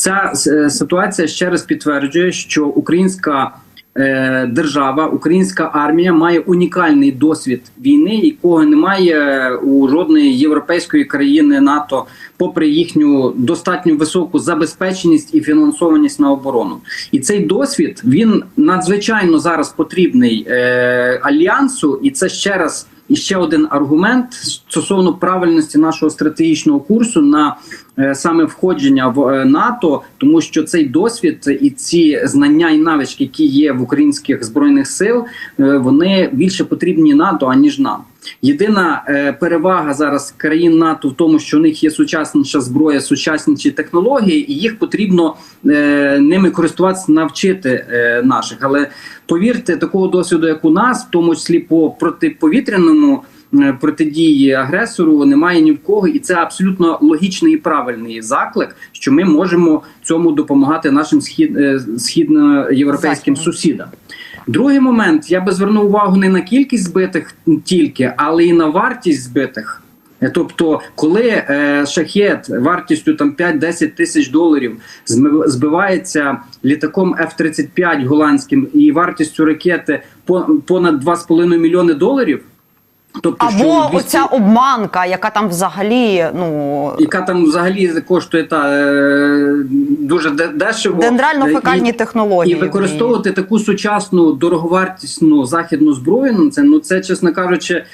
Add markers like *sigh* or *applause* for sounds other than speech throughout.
Ця е, ситуація ще раз підтверджує, що українська е, держава, українська армія має унікальний досвід війни, якого немає у жодної європейської країни НАТО, попри їхню достатньо високу забезпеченість і фінансованість на оборону. І цей досвід він надзвичайно зараз потрібний е, альянсу, і це ще раз. І ще один аргумент стосовно правильності нашого стратегічного курсу на е, саме входження в е, НАТО, тому що цей досвід і ці знання і навички, які є в українських збройних сил, е, вони більше потрібні НАТО аніж нам. Єдина е, перевага зараз країн НАТО в тому, що у них є сучасніша зброя, сучасніші технології, і їх потрібно е, ними користуватися, навчити е, наших. Але повірте, такого досвіду, як у нас, в тому числі по протиповітряному е, протидії агресору, немає ні в кого, і це абсолютно логічний і правильний заклик, що ми можемо цьому допомагати нашим схід, е, східноєвропейським сусідам. Другий момент я би звернув увагу не на кількість збитих тільки, але і на вартість збитих. Е, Тобто, коли е, шахет вартістю там 5-10 тисяч доларів збивається літаком F-35 голландським і вартістю ракети по- понад 2,5 мільйони доларів, тобто що Або 200 оця обманка, яка там взагалі ну яка там взагалі коштує та е, дуже дешево дендрально-фекальні І- технології. і використовувати таку сучасну дороговартісну західну зброю. Ну це ну це, чесно кажучи,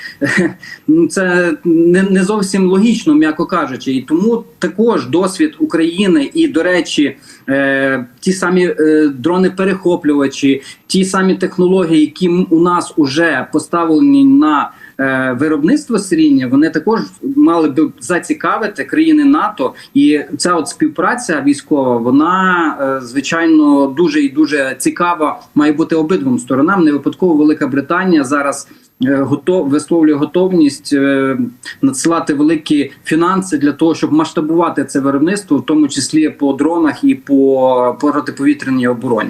*laughs* ну це не, не зовсім логічно, м'яко кажучи. І тому також досвід України і, до речі, е, ті самі е, дрони-перехоплювачі, ті самі технології, які у нас уже поставлені на е, виробництво серійне, вони також мали би зацікавити країни НАТО, і ця от співпраця військова, вона е, звичайно дуже і дуже цікава, має бути обидвом сторонам. Не випадково Велика Британія зараз. е, Готов висловлює готовність е, надсилати великі фінанси для того, щоб масштабувати це виробництво, в тому числі по дронах і по протиповітряній обороні.